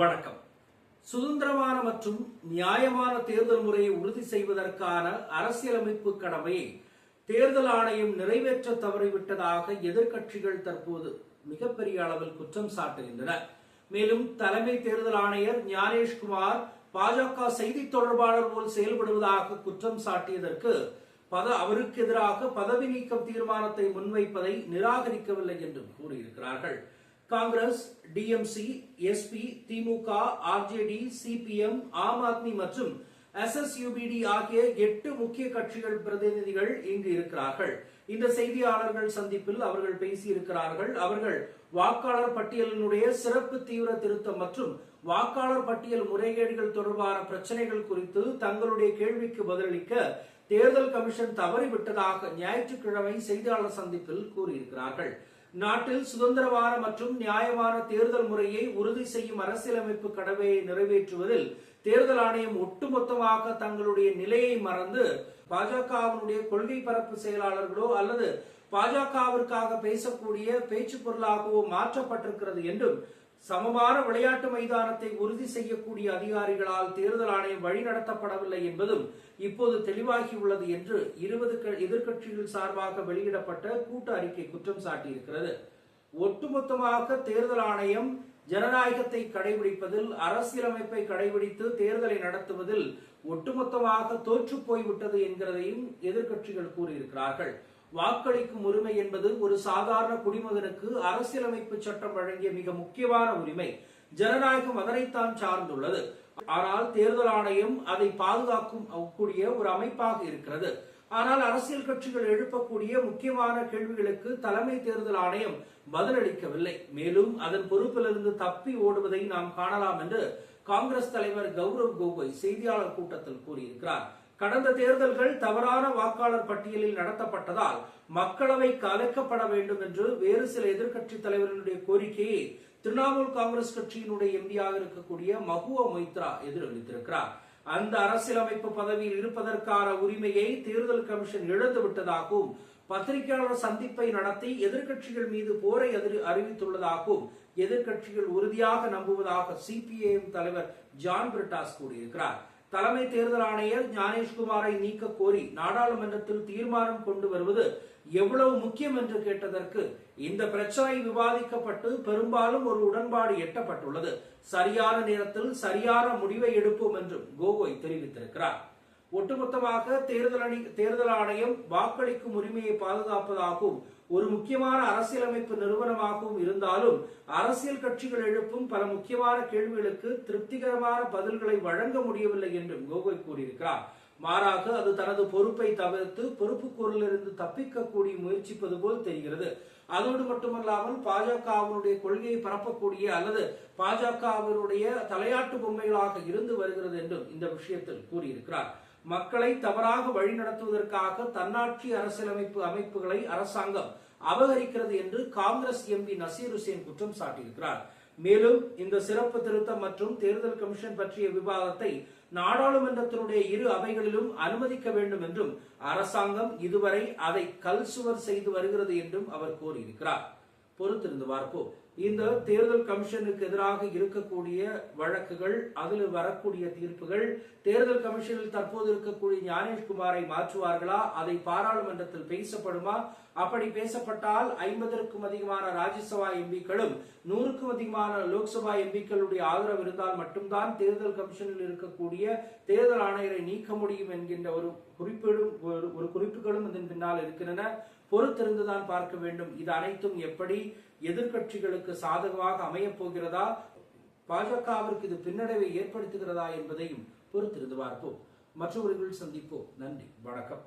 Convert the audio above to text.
வணக்கம். சுதந்திரமான மற்றும் நியாயமான தேர்தல் முறையை உறுதி செய்வதற்கான அரசியலமைப்பு கடமையை தேர்தல் ஆணையம் நிறைவேற்ற தவறிவிட்டதாக எதிர்க்கட்சிகள் தற்போது மிகப்பெரிய அளவில் குற்றம் சாட்டுகின்றன. மேலும் தலைமை தேர்தல் ஆணையர் ஞானேஷ்குமார் பாஜக செய்தி தொடர்பாளர் போல் செயல்படுவதாக குற்றம் சாட்டியதற்கு பத அவருக்கு எதிராக பதவி நீக்கம் தீர்மானத்தை முன்வைப்பதை நிராகரிக்கவில்லை என்றும் கூறியிருக்கிறார்கள். காங்கிரஸ் டிஎம்சி எஸ்பி திமுக ஆர்ஜேடி சிபிஎம் ஆம் ஆத்மி மற்றும் எஸ்எஸ்யூபிடி ஆகிய எட்டு முக்கிய கட்சிகள் பிரதிநிதிகள் இங்கு இருக்கிறார்கள். இந்த செய்தியாளர்கள் சந்திப்பில் அவர்கள் பேசியிருக்கிறார்கள். அவர்கள் வாக்காளர் பட்டியலினுடைய சிறப்பு தீவிர திருத்தம் மற்றும் வாக்காளர் பட்டியல் முறைகேடுகள் தொடர்பான பிரச்சனைகள் குறித்து தங்களுடைய கேள்விக்கு பதிலளிக்க தேர்தல் கமிஷன் தவறிவிட்டதாக ஞாயிற்றுக்கிழமை செய்தியாளர் சந்திப்பில் கூறியிருக்கிறார்கள். நாட்டில் சுதந்திரவார மற்றும் நியாயமான தேர்தல் முறையை உறுதி செய்யும் அரசியலமைப்பு கடமையை நிறைவேற்றுவதில் தேர்தல் ஆணையம் ஒட்டுமொத்தமாக தங்களுடைய நிலையை மறந்து பாஜகவினுடைய கொள்கை பரப்பு செயலாளர்களோ அல்லது பாஜகவிற்காக பேசக்கூடிய பேச்சு பொருளாகவோ மாற்றப்பட்டிருக்கிறது என்றும் சமமான விளையாட்டு மைதானத்தை உறுதி செய்யக்கூடிய அதிகாரிகளால் தேர்தல் ஆணையம் வழிநடத்தப்படவில்லை என்பதும் இப்போது தெளிவாகியுள்ளது என்று இருபது எதிர்க்கட்சிகள் சார்பாக வெளியிடப்பட்ட கூட்டு அறிக்கை குற்றம் சாட்டியிருக்கிறது. ஒட்டுமொத்தமாக தேர்தல் ஆணையம் ஜனநாயகத்தை கடைபிடிப்பதில் அரசியலமைப்பை கடைபிடித்து தேர்தலை நடத்துவதில் ஒட்டுமொத்தமாக தோற்று போய்விட்டது என்கிறதையும் எதிர்க்கட்சிகள் கூறியிருக்கிறார்கள். வாக்களிக்கும் உரிமை என்பது ஒரு சாதாரண குடிமகனுக்கு அரசியலமைப்பு சட்டம் வழங்கிய மிக முக்கியமான உரிமை. ஜனநாயகம் அதனைத்தான் சார்ந்துள்ளது. ஆனால் தேர்தல் ஆணையம் அதை பாதுகாக்கும் கூடிய ஒரு அமைப்பாக இருக்கிறது. ஆனால் அரசியல் கட்சிகள் எழுப்பக்கூடிய முக்கியமான கேள்விகளுக்கு தலைமை தேர்தல் ஆணையம் பதிலளிக்கவில்லை. மேலும் அதன் பொறுப்பிலிருந்து தப்பி ஓடுவதை நாம் காணலாம் என்று காங்கிரஸ் தலைவர் கௌரவ் கோகோய் செய்தியாளர் கூட்டத்தில் கூறியிருக்கிறார். கடந்த தேர்தல்கள் தவறான வாக்காளர் பட்டியலில் நடத்தப்பட்டதால் மக்களவை கலைக்கப்பட வேண்டும் என்று வேறு சில எதிர்க்கட்சி தலைவர்களுடைய கோரிக்கையை திரிணாமுல் காங்கிரஸ் கட்சியினுடைய எம்பியாக இருக்கக்கூடிய மகுவா மொய்த்ரா எதிரொலித்திருக்கிறார். அந்த அரசியலமைப்பு பதவியில் இருப்பதற்கான உரிமையை தேர்தல் கமிஷன் இழந்து விட்டதாகவும் பத்திரிகையாளர் சந்திப்பை நடத்தி எதிர்க்கட்சிகள் மீது போரை அறிவித்துள்ளதாகவும் எதிர்க்கட்சிகள் உறுதியாக நம்புவதாக சிபிஐஎம் தலைவர் ஜான் பிரிட்டாஸ் கூறியிருக்கிறார். தலைமை தேர்தல் ஆணையர் ஞானேஷ்குமாரை நீக்க கோரி நாடாளுமன்றத்தில் தீர்மானம் கொண்டு வருவது எவ்வளவு முக்கியம் என்று கேட்டதற்கு இந்த பிரச்சனை விவாதிக்கப்பட்டு பெரும்பாலும் ஒரு உடன்பாடு எட்டப்பட்டுள்ளது. சரியான நேரத்தில் சரியான முடிவை எடுப்போம் என்றும் கோகோய் தெரிவித்திருக்கிறார். ஒட்டுமொத்தமாக தேர்தல் அணி தேர்தல் ஆணையம் வாக்களிக்கும் உரிமையை பாதுகாப்பதாகவும் ஒரு முக்கியமான அரசியலமைப்பு நிறுவனமாகவும் இருந்தாலும் அரசியல் கட்சிகள் எழுப்பும் பல முக்கியமான கேள்விகளுக்கு திருப்திகரமான பதில்களை வழங்க முடியவில்லை என்றும் கோகோய் கூறியிருக்கிறார். மாறாக அது தனது பொறுப்பை தவிர்த்து பொறுப்புக்கூறிலிருந்து தப்பிக்கக்கூடிய முயற்சிப்பது போல் தெரிகிறது. அதோடு மட்டுமல்லாமல் பாஜகவினுடைய கொள்கையை பரப்பக்கூடிய அல்லது பாஜகவினுடைய தலையாட்டு பொம்மைகளாக இருந்து வருகிறது என்றும் இந்த விஷயத்தில் கூறியிருக்கிறார். மக்களை தவறாக வழிநடத்துவதற்காக தன்னாட்சி அரசியலமைப்பு அமைப்புகளை அரசாங்கம் அபகரிக்கிறது என்று காங்கிரஸ் எம்பி நசீர் ஹுசேன் குற்றம் சாட்டியிருக்கிறார். மேலும் இந்த சிறப்பு திருத்தம் மற்றும் தேர்தல் கமிஷன் பற்றிய விவாதத்தை நாடாளுமன்றத்தினுடைய இரு அவைகளிலும் அனுமதிக்க வேண்டும் என்றும் அரசாங்கம் இதுவரை அதை கல் சுவர் செய்து வருகிறது என்றும் அவர் கூறியிருக்கிறார். பொறுத்திருந்து பார்ப்போம். இந்த தேர்தல் கமிஷனுக்கு எதிராக இருக்கக்கூடிய வழக்குகள் அதில் வரக்கூடிய தீர்ப்புகள் தேர்தல் கமிஷனில் தற்போது இருக்கக்கூடிய ஞானேஷ்குமாரை மாற்றுவார்களா? அதை பாராளுமன்றத்தில் பேசப்படுமா? அப்படி பேசப்பட்டால் ஐம்பதற்கும் அதிகமான ராஜ்யசபா எம்பிக்களும் நூறுக்கும் அதிகமான லோக்சபா எம்பிக்களுடைய ஆதரவு இருந்தால் மட்டும்தான் தேர்தல் கமிஷனில் இருக்கக்கூடிய தேர்தல் ஆணையரை நீக்க முடியும் என்கின்ற ஒரு குறிப்பிடும் ஒரு குறிப்புகளும் இதன் பின்னால் இருக்கின்றன. பொறுத்திருந்துதான் பார்க்க வேண்டும். இது அனைத்தும் எப்படி எதிர்கட்சிகளுக்கு சாதகமாக அமையப் போகிறதா? பாஜகவிற்கு இது பின்னடைவை ஏற்படுத்துகிறதா என்பதையும் பொறுத்திருந்து பார்ப்போம். மற்றவர்கள் சந்திப்போம். நன்றி. வணக்கம்.